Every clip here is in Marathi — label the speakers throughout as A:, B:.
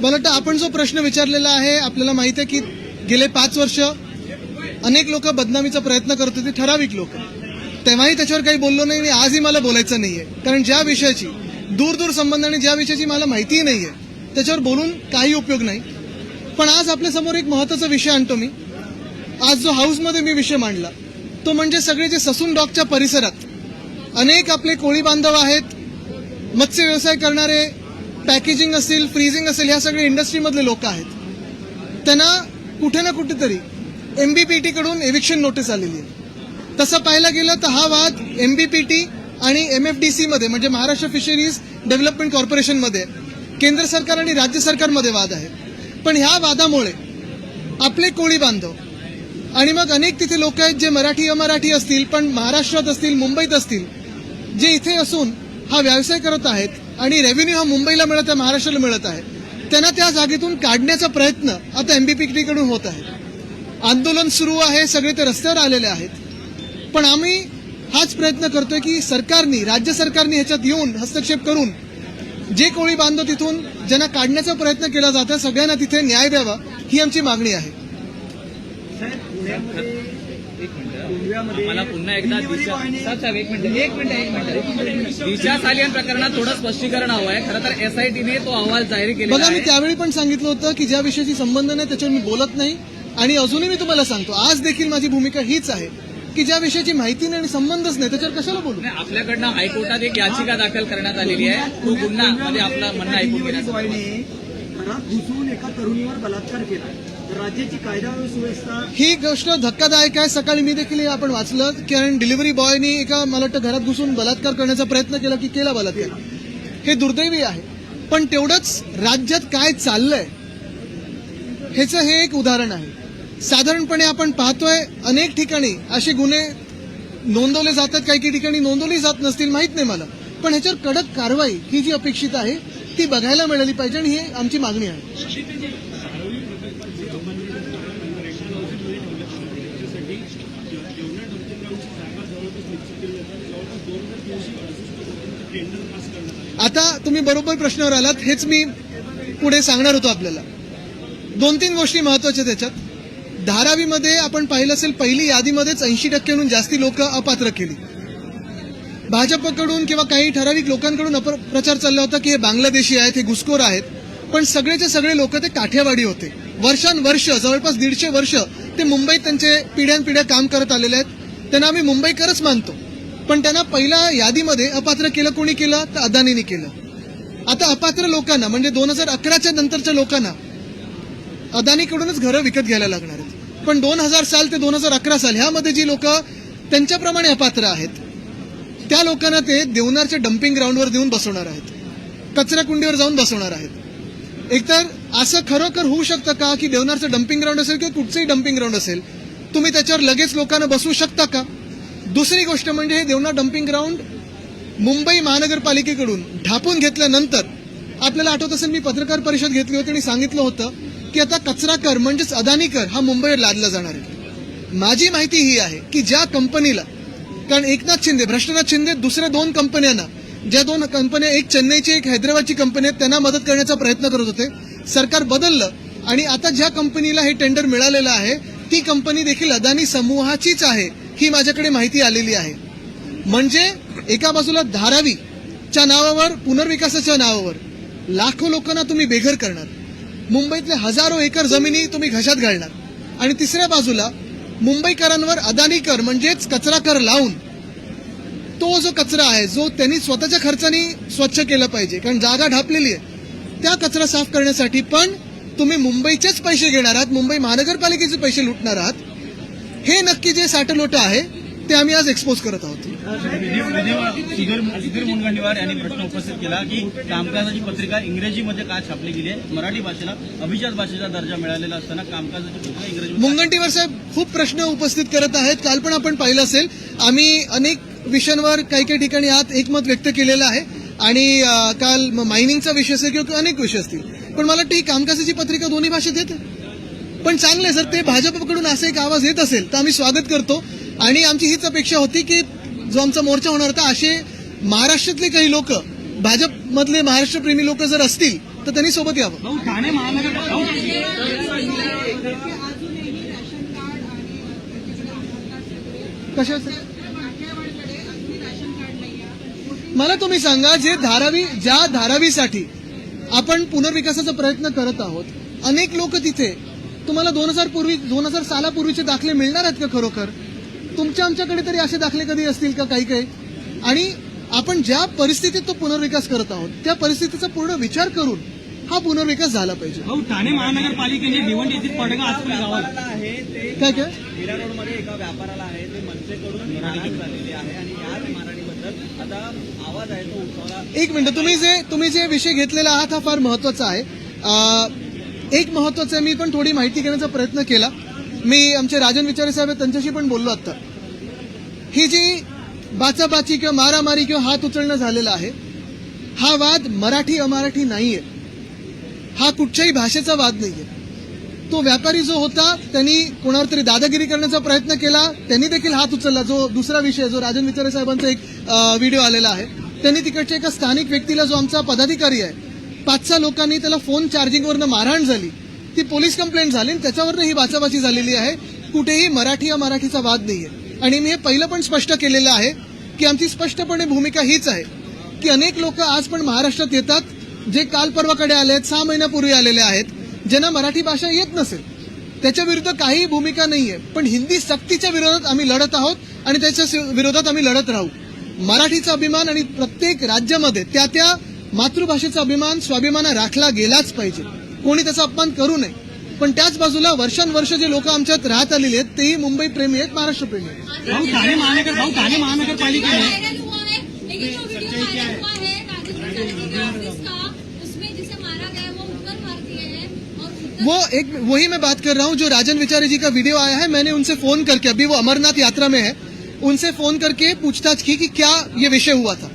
A: मला वाटतं आपण जो प्रश्न विचारलेला आहे आपल्याला माहीत आहे की गेले पाच वर्ष अनेक लोक बदनामीचा प्रयत्न करत होते ठराविक लोक. तेव्हाही त्याच्यावर काही बोललो नाही आणि आजही मला बोलायचं नाहीये. कारण ज्या विषयाची दूर दूर संबंध आणि ज्या विषयाची मला माहितीही नाहीये त्याच्यावर बोलून काही उपयोग नाही. पण आज आपल्यासमोर एक महत्त्वाचा विषय आणतो मी. आज जो हाऊसमध्ये मी विषय मांडला तो म्हणजे सगळे जे ससून डॉकच्या परिसरात अनेक आपले कोळी बांधव आहेत मत्स्य व्यवसाय करणारे पॅकेजिंग असेल फ्रीजिंग असेल ह्या सगळे इंडस्ट्रीमधले लोक आहेत. त्यांना कुठे ना कुठेतरी एमबीपीटी कडून एविक्शन नोटीस आलेली आहे. तसं पाहायला गेलं तर हा वाद एमबीपीटी आणि एमएफडीसी मध्ये म्हणजे महाराष्ट्र फिशरीज डेव्हलपमेंट कॉर्पोरेशनमध्ये केंद्र सरकार आणि राज्य सरकारमध्ये वाद आहे. पण ह्या वादामुळे आपले कोळी बांधव आणि मग अनेक तिथे लोक आहेत जे मराठी अमराठी असतील पण महाराष्ट्रात असतील मुंबईत असतील जे इथे असून हा व्यवसाय करत आहेत आणि रेव्हेन्यू हा मुंबईला मिळत आहे महाराष्ट्राला मिळत आहे. त्यांना त्या जागेतून काढण्याचा प्रयत्न आता एमबीपीटी कडून होत आहे. आंदोलन सुरू आहे सगळे ते रस्त्यावर आलेले आहेत. पण आम्ही हाच प्रयत्न करतोय की सरकारनी राज्य सरकारने ह्याच्यात येऊन हस्तक्षेप करून जे कोळी बांधव तिथून ज्यांना काढण्याचा प्रयत्न केला जातो सगळ्यांना तिथे न्याय द्यावा ही आमची मागणी आहे.
B: मला पुन्हा एकदा दिशा साहेब साहेब एक मिनिट एक मिनिट एक मिनिट. दिशा सालियन प्रकरणात थोडं स्पष्टीकरण हवं आहे. खरं तर एसआयटीने तो अहवाल जाहीर केलेला
A: बघा मी त्यावेळी पण सांगितलं होतं की ज्या विषयाशी संबंध नाही त्याच्यावर मी बोलत नाही. आणि अजूनही मी तुम्हाला सांगतो आज देखील माझी भूमिका हीच आहे की ज्या विषयाची माहिती नाही आणि संबंधच नाही त्याच्यावर कशाला बोलू?
B: नाही, आपल्याकडनं हायकोर्टात एक याचिका दाखल करण्यात आलेली आहे. तो गुन्हा आपलं म्हणणं ऐकून
C: घरात घुसून एका तरुणीवर बलात्कार केला. राज्याची कायदा सुव्यवस्था
A: ही गोष्ट धक्कादायक आहे. सकाळी मी देखील आपण वाचलं. कारण डिलिव्हरी बॉयनी एका मला वाटतं घरात घुसून बलात्कार करण्याचा प्रयत्न केला की केला बलात्कार. हे दुर्दैवी आहे. पण तेवढंच राज्यात काय चाललंय ह्याचं हे एक उदाहरण आहे. साधारणपणे आपण पाहतोय अनेक ठिकाणी असे गुन्हे नोंदवले जातात. काही काही ठिकाणी नोंदवली जात नसतील माहीत नाही मला. पण ह्याच्यावर कडक कारवाई ही जी अपेक्षित आहे ती बघायला मिळाली पाहिजे आणि ही आमची मागणी आहे. आता तुम्ही बरोबर प्रश्नावर आलात हेच मी पुढे सांगणार होतो आपल्याला. दोन तीन गोष्टी महत्त्वाच्या त्याच्यात. धारावीमध्ये आपण पाहिलं असेल पहिली यादीमध्येच ऐंशी टक्क्यांहून जास्ती लोक अपात्र केली. भाजपकडून किंवा काही ठराविक लोकांकडून अपप्रचार चालला होता की हे बांगलादेशी आहेत हे घुसखोर आहेत पण सगळेचे सगळे लोक ते काठेवाडी होते. वर्षानुवर्ष जवळपास दीडशे वर्ष ते मुंबईत त्यांचे पिढ्यानपिढ्या काम करत आलेले आहेत. त्यांना आम्ही मुंबईकरच मानतो. पण त्यांना पहिल्या यादीमध्ये अपात्र केलं कोणी केलं? तर अदानीने केलं. आता अपात्र लोकांना म्हणजे दोन हजार अकराच्या नंतरच्या लोकांना अदानीकडूनच घरं विकत घ्यायला लागणार आहेत. पण दोन हजार साल ते दोन हजार अकरा साल ह्यामध्ये जी लोक त्यांच्याप्रमाणे अपात्र आहेत त्या लोकांना ते देवनारच्या डम्पिंग ग्राउंडवर देऊन बसवणार आहेत. कचराकुंडीवर जाऊन बसवणार आहेत. एकतर असं खरोखर होऊ शकतं का की देवनारचं डम्पिंग ग्राउंड असेल किंवा कुठचंही डम्पिंग ग्राउंड असेल तुम्ही त्याच्यावर लगेच लोकांना बसवू शकता का? दुसरी गोष्ट म्हणजे हे देवना डम्पिंग ग्राउंड मुंबई महानगरपालिकेकडून ढापून घेतल्यानंतर आपल्याला आठवत असेल मी पत्रकार परिषद घेतली होती आणि सांगितलं होतं की आता कचरा कर म्हणजेच अदानी कर हा मुंबईवर लादला जाणार आहे. माझी माहिती ही आहे की ज्या कंपनीला कारण एकनाथ शिंदे भ्रष्टनाथ शिंदे दुसऱ्या दोन कंपन्यांना ज्या दोन कंपन्या एक चेन्नईची एक हैदराबादची कंपनी आहे त्यांना मदत करण्याचा प्रयत्न करत होते. सरकार बदललं आणि आता ज्या कंपनीला हे टेंडर मिळालेलं आहे ती कंपनी देखील अदानी समूहाचीच आहे. ही माझ्याकडे माहिती आलेली आहे. म्हणजे एका बाजूला धारावीच्या नावावर पुनर्विकासाच्या नावावर लाखो लोकांना तुम्ही बेघर करणार. मुंबईतले हजारो एकर जमिनी तुम्ही घशात घालणार. आणि तिसऱ्या बाजूला मुंबईकरांवर अदानी कर म्हणजेच कचरा कर लावून तो जो कचरा आहे जो त्यांनी स्वतःच्या खर्चाने स्वच्छ केला पाहिजे कारण जागा ढापलेली आहे त्या कचरा साफ करण्यासाठी पण तुम्ही मुंबईचेच पैसे घेणार आहात मुंबई महानगरपालिकेचे पैसे लुटणार आहात हे नक्की जे साठलोट आहे ते आम्ही आज एक्सपोज करत आहोत.
D: सुधीर मुनगंटीवार यांनी प्रश्न उपस्थित केला की कामकाजाची पत्रिका इंग्रजीमध्ये का छापली गेली आहे? मराठी भाषेला अभिजात भाषेचा दर्जा मिळालेला असताना कामकाजाची पत्रिका इंग्रजी
A: मुनगंटीवार साहेब खूप प्रश्न उपस्थित करत आहेत. काल पण आपण पाहिलं असेल आम्ही अनेक विषयांवर काही काही ठिकाणी आत एकमत व्यक्त केलेलं आहे. आणि काल मायनिंगचा विषय असेल किंवा अनेक विषय असतील. पण मला वाटतं ही कामकाजाची पत्रिका दोन्ही भाषेत येते पण चांगलं जर ते भाजपकडून असा एक आवाज येत असेल तर आम्ही स्वागत करतो. आणि आमची हीच अपेक्षा होती की जो आमचा मोर्चा होणार होता असे महाराष्ट्रातले काही लोक भाजपमधले महाराष्ट्रप्रेमी लोक जर असतील तर त्यांनी सोबत यावं.
C: ठाणे
A: कशा मला तुम्ही सांगा जे धारावी ज्या धारावीसाठी आपण पुनर्विकासाचा प्रयत्न करत आहोत अनेक लोक तिथे तुम्हाला दोन हजार पूर्वी दोन हजार सालापूर्वीचे दाखले मिळणार आहेत का खरोखर? तुमच्या आमच्याकडे तरी असे दाखले कधी असतील का काही काही? आणि आपण ज्या परिस्थितीत तो पुनर्विकास करत आहोत त्या परिस्थितीचा पूर्ण विचार करून हा पुनर्विकास झाला पाहिजे.
C: भाऊ ठाणे महानगरपालिकेने भिवंडी येथील पडगा गावाला
D: आहे ते
A: काय काय
D: मीरा रोडमध्ये एका व्यापाराला आहे ते मनसेकडून नाराज झालेले आहे आणि याच मराठीबद्दल आता आवाज आहे तो उठवला
A: एक मिनिट तुम्ही जे तुम्ही जे विषय घेतलेला आहात हा फार महत्त्वाचा आहे. एक महत्वाचं मी पण थोडी माहिती घेण्याचा प्रयत्न केला. मी आमचे राजन विचारे साहेब त्यांच्याशी पण बोललो आता ही जी बाचाबाची किंवा मारामारी किंवा हात उचलणं झालेला आहे हा वाद मराठी अमराठी नाहीये. हा कुठच्याही भाषेचा वाद नाहीये. तो व्यापारी जो होता त्यांनी कोणावर तरी दादागिरी करण्याचा प्रयत्न केला त्यांनी देखील हात उचलला. जो दुसरा विषय जो राजन विचारे साहेबांचा एक व्हिडिओ आलेला आहे त्यांनी तिकडच्या एका स्थानिक व्यक्तीला जो आमचा पदाधिकारी आहे पाच सहा लोकांनी त्याला फोन चार्जिंगवरनं मारहाण झाली. ती पोलीस कंप्लेंट झाली आणि त्याच्यावरनं ही बाचाबाची झालेली आहे. कुठेही मराठी या मराठीचा वाद नाही आहे आणि मी हे पहिलं पण स्पष्ट केलेलं आहे की आमची स्पष्टपणे भूमिका हीच आहे की अनेक लोक आज पण महाराष्ट्रात येतात जे काल परवाकडे आले आहेत सहा महिन्यापूर्वी आलेले आहेत ज्यांना मराठी भाषा येत नसेल. त्याच्या विरुद्ध काहीही भूमिका नाहीये. पण हिंदी सक्तीच्या विरोधात आम्ही लढत आहोत आणि त्याच्या विरोधात आम्ही लढत राहू. मराठीचा अभिमान आणि प्रत्येक राज्यामध्ये त्या त्या मातृभाषेचा अभिमान स्वाभिमान राखला गेलाच पाहिजे. कोणी त्याचा अपमान करू नये. पण त्याच बाजूला वर्षानुवर्ष जे लोक आमच्यात राहत आलेले आहेत तेही मुंबई प्रेमी आहेत महाराष्ट्र प्रेमी आहेत.
C: भाऊ ठाणे महानगर भाऊ ठाणे महानगरपालिकेने
E: वायरल हुआ लेकिन जो वीडियो वायरल हुआ राजेश विचारे के ऑफिस का उसमें जिसे मारा गया वो उत्तर भारतीय और उत्तर
A: वो एक वही मैं बात कर रहा हूँ जो राजन विचारे जी का वीडियो आया है मैंने उनसे फोन करके अभी वो अमरनाथ यात्रा में है उनसे फोन करके पूछताछ की कि क्या ये विषय हुआ था।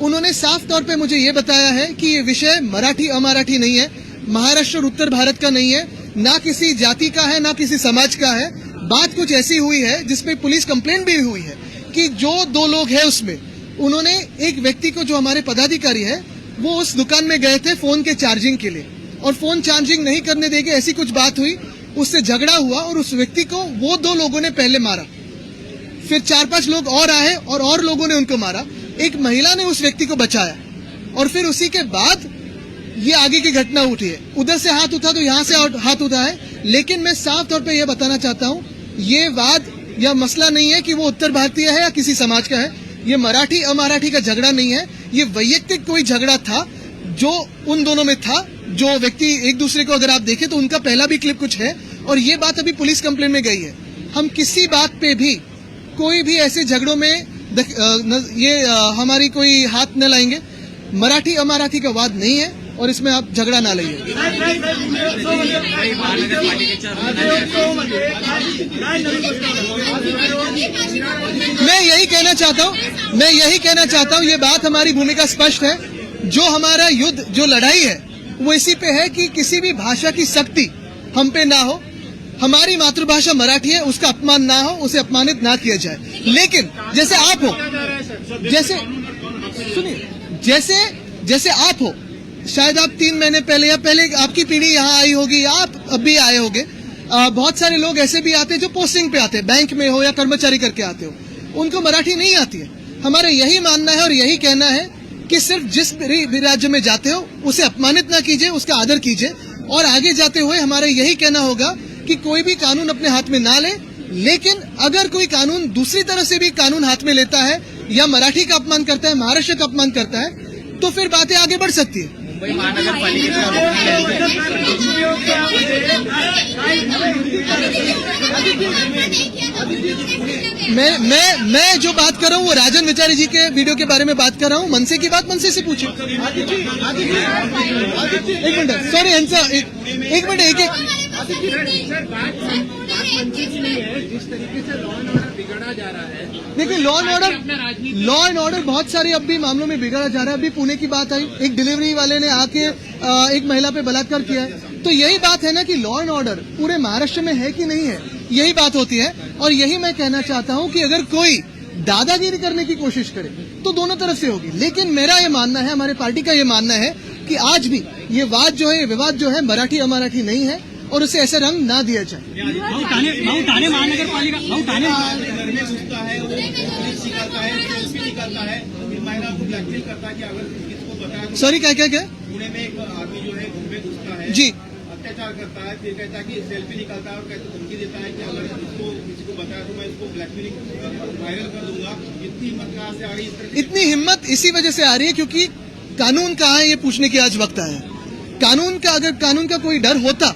A: उन्होंने साफ़ तौर पे मुझे ये बताया है कि ये विषय मराठी अमराठी नहीं है, महाराष्ट्र और उत्तर भारत का नहीं है, ना किसी जाति का है, ना किसी समाज का है। बात कुछ ऐसी हुई है जिसमें पुलिस कंप्लेंट भी हुई है कि जो दो लोग हैं उसमें, उन्होंने एक व्यक्ति को जो हमारे पदाधिकारी है, वो उस दुकान में गए थे फ़ोन के चार्जिंग के लिए। और फ़ोन चार्जिंग नहीं करने देंगे ऐसी कुछ बात हुई, उससे झगड़ा हुआ और उस व्यक्ति को वो दो लोगों ने पहले मारा। फिर चार पाँच लोग और आए और और लोगों ने उनको मारा। एक महिला ने उस व्यक्ति को बचाया और फिर उसी के बाद ये आगे की घटना उठी है। उधर से हाथ उठा तो यहाँ से हाथ उठा है। लेकिन मैं साफ़ तौर पर यह बताना चाहता हूँ, ये वाद या मसला नहीं है कि वो उत्तर भारतीय है या किसी समाज का है। ये मराठी, अमराठी का झगड़ा नहीं है। ये वैयक्तिक कोई झगड़ा था जो उन दोनों में था, जो व्यक्ति एक दूसरे को अगर आप देखें तो उनका पहला भी क्लिप कुछ है और ये बात अभी पुलिस कंप्लेन में गई है। हम किसी बात पे भी कोई भी ऐसे झगड़ों में ये हमारी कोई हाथ न लाएँगे। मराठी अमराठी का वाद नहीं है और इसमें आप झगड़ा ना लाइए। मैं यही कहना चाहता हूँ, मैं यही कहना चाहता हूँ, ये बात हमारी भूमिका स्पष्ट है। जो हमारा युद्ध, जो लड़ाई है, वो इसी पे है कि किसी भी भाषा की शक्ति हम पे ना हो। हमारी मातृभाषा मराठी है, उसका अपमान ना हो, उसे अपमानित ना किया जाए। लेकिन, जैसे आप हो, जैसे, सुनिए, जैसे जैसे आप हो, शायद आप तीन महीने पहले या पहले आपकी पीढ़ी यहाँ आई होगी, या आप अभी आए होंगे बहुत सारे लोग ऐसे भी आते हैं जो पोस्टिंग पे आते हैं बैंक में हो या कर्मचारी करके आते हो। उनको मराठी नहीं आती है। हमारा यही मानना है और यही कहना है कि सिर्फ़ जिस भी राज्य में जाते हो, उसे अपमानित ना कीजिए, उसका आदर कीजिए। और आगे जाते हुए हमारा यही कहना होगा कि कोई भी कानून अपने हाथ में ना ले लेकिन अगर कोई कानून दूसरी तरह से भी कानून हाथ में लेता है या मराठी का अपमान करता है महाराष्ट्र का अपमान करता है तो फिर बातें आगे बढ़ सकती है।
B: मुंबई
A: मैं मैं मैं जो बात कर रहा हूँ वो राजन विचारी जी के वीडियो के बारे में बात कर रहा हूँ। मनसे की बात मनसे से पूछो। एक मिनट सॉरी एक एक मिनट एक एक। देखिए law and order law and order बहुत सारे अब भी मामलों में बिगड़ा जा रहा है। अभी पुणे की बात आई एक डिलीवरी वाले ने आके एक महिला पे बलात्कार किया है। तो यही बात है ना कि लॉ एंड ऑर्डर पूरे महाराष्ट्र में है कि नहीं है? यही बात होती है। और यही मैं कहना चाहता हूँ कि अगर कोई दादागिरी करने की कोशिश करे तो दोनों तरफ़ से होगी। लेकिन मेरा ये मानना है हमारे पार्टी का ये मानना है कि आज भी ये वाद जो है ये विवाद जो है मराठी अमराठी नहीं है। और उसे ऐसे रंग ना दिया जाए।
D: महानगर पालिका भाऊ ठाणे
E: घर में घुसता है वो पुलिस निकालता है सेल्फी निकालता है
F: फिर महिला को ब्लैकमेल करता है कि अगर किसको बताया तो
A: सॉरी क्या क्या क्या?
F: पुणे में एक आदमी जो है घर में घुसता है
A: जी।
F: अत्याचार करता है फिर कहता है कि सेल्फी निकालता है और कहता धमकी देता है कि अगर इसको किसी को बताया तो मैं इसको ब्लैकमेलिंग वायरल कर दूँगा। इतनी हिम्मत कहाँ से आ रही है
A: इतनी हिम्मत इसी वजह से आ रही है क्योंकि कानून कहाँ है ये पूछने की आज वक्त आया। कानून का अगर कानून का कोई डर होता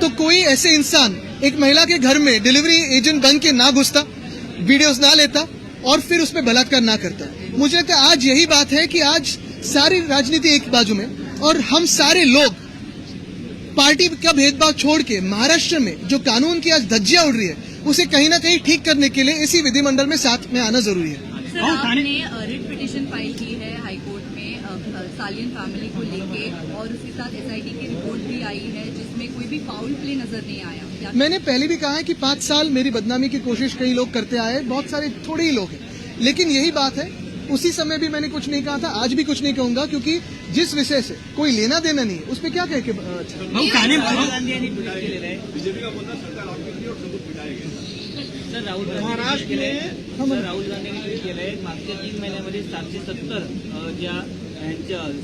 A: तो कोई ऐसे इंसान एक महिला के घर में डिलीवरी एजेंट बन के ना घुसता वीडियोस ना लेता और फिर उस पर बलात्कार ना करता। मुझे लगता आज यही बात है कि आज सारी राजनीति एक बाजू में और हम सारे लोग पार्टी का भेदभाव छोड़ के महाराष्ट्र में जो कानून की आज धज्जिया उड़ रही है, उसे कहीं ना कहीं ठीक करने के लिए इसी विधिमंडल में साथ में आना ज़रूरी है
G: सर आपने रिट पिटीशन फ़ाइल की है हाईकोर्ट में सालियन फैमिली को लेके और उसके साथ एसआईटी की रिपोर्ट भी आई है जिसमें कोई भी फाउल प्ले नज़र नहीं आया।
A: मैंने पहले भी कहा है कि पाँच साल मेरी बदनामी की कोशिश कई लोग करते आए बहुत सारे थोड़े ही लोग हैं। लेकिन यही बात है उसी समय भी मैंने कुछ नहीं कहा था आज भी कुछ नहीं कहूँगा क्योंकि जिस विषय से कोई लेना देना नहीं है उस पर क्या कह के अच्छा।
D: भाऊ
B: राहुल गांधी मागच्या तीन महिन्यामध्ये सातशे सत्तर ज्या यांच्या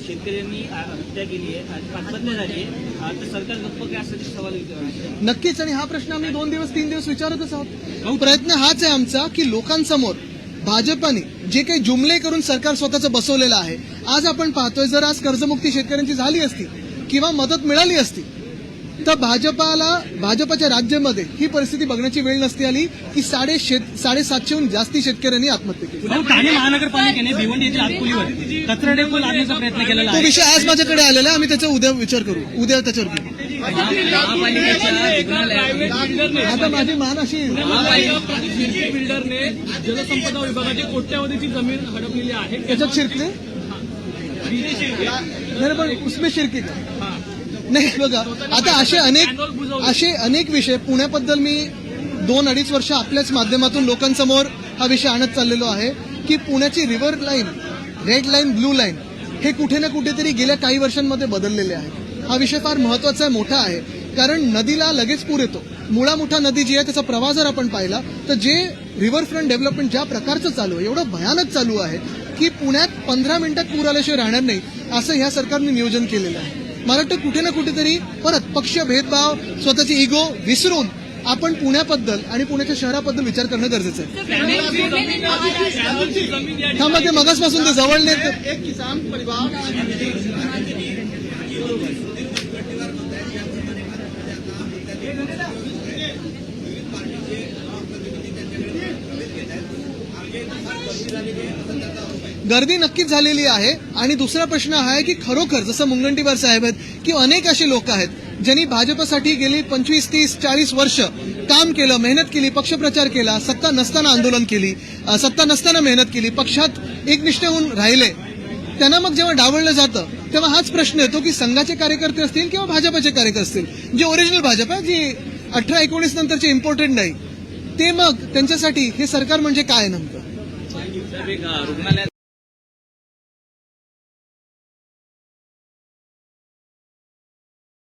B: शेतकऱ्यांनी हत्या केली आहे आत्महत्या झाली आहे. तर सरकार गप्प काय असा सवाल
A: नक्कीच आणि हा प्रश्न आम्ही दोन दिवस तीन दिवस विचारतच आहोत. प्रयत्न हाच आहे आमचा की लोकांसमोर भाजपाने जे काही जुमले करून सरकार स्वतःचं बसवलेलं आहे आज आपण पाहतोय जर आज कर्जमुक्ती शेतकऱ्यांची झाली असती किंवा मदत मिळाली असती तर भाजपाला भाजपाच्या राज्यामध्ये ही परिस्थिती बघण्याची वेळ नसती आली. की साडे साडेसातशेहून जास्ती शेतकऱ्यांनी आत्महत्या केली.
D: ठाणे महानगरपालिकेने भिवंडी येथील कचरा डेपो प्रयत्न केलेला
A: तो विषय आज माझ्याकडे आलेला आहे. आम्ही त्याचा उद्या विचार करू. उद्या त्याच्यावर आता माझी मान अशी
H: बिल्डरने जलसंपदा विभागाची कोट्यावधीची जमीन हडपलेली आहे.
A: त्याच्यात शिरकले? नाही पण उसमे शिरकी का? नाही बघा आता असे अनेक असे अनेक विषय. पुण्याबद्दल मी दोन अडीच वर्ष आपल्याच माध्यमातून लोकांसमोर हा विषय आणत चाललेलो आहे की पुण्याची river line red line blue line हे कुठे ना कुठेतरी गेल्या काही वर्षांमध्ये बदललेले आहे हा विषय फार महत्त्वाचा आहे मोठा आहे. कारण नदीला लगेच पूर येतो. मुळा मुठा नदी जी आहे त्याचा प्रवाह जर आपण पाहिला तर जे रिव्हरफ्रंट डेव्हलपमेंट ज्या प्रकारचं चालू आहे एवढं भयानक चालू आहे की पुण्यात पंधरा मिनिटात पूर आल्याशिवाय राहणार नाही असं ह्या सरकारने नियोजन केलेलं आहे. मला वाटतं कुठे ना कुठेतरी परत पक्ष भेदभाव स्वतःची इगो विसरून आपण पुण्याबद्दल आणि पुण्याच्या शहराबद्दल विचार करणं गरजेचं आहे. थांबा ते मगासपासून ते जवळ नाही तर-
F: एक किसान परिवार
A: गर्दी नक्कीच झालेली आहे. आणि दुसरा प्रश्न हा आहे की खरोखर जसं मुनगंटीवार साहेब आहेत की अनेक असे लोक आहेत ज्यांनी भाजपसाठी गेली पंचवीस तीस चाळीस वर्ष काम केलं मेहनत केली पक्षप्रचार केला सत्ता नसताना आंदोलन केली सत्ता नसताना मेहनत केली पक्षात एकनिष्ठ होऊन राहिले. त्यांना मग जेव्हा डावळलं जातं तेव्हा हाच प्रश्न येतो की संघाचे कार्यकर्ते असतील किंवा भाजपचे कार्यकर्ते असतील. जे ओरिजिनल भाजप आहे जी अठरा एकोणीस नंतरचे इम्पॉर्टंट नाही ते मग त्यांच्यासाठी हे सरकार म्हणजे काय नेमकं?
B: साहेब, रुग्णालयात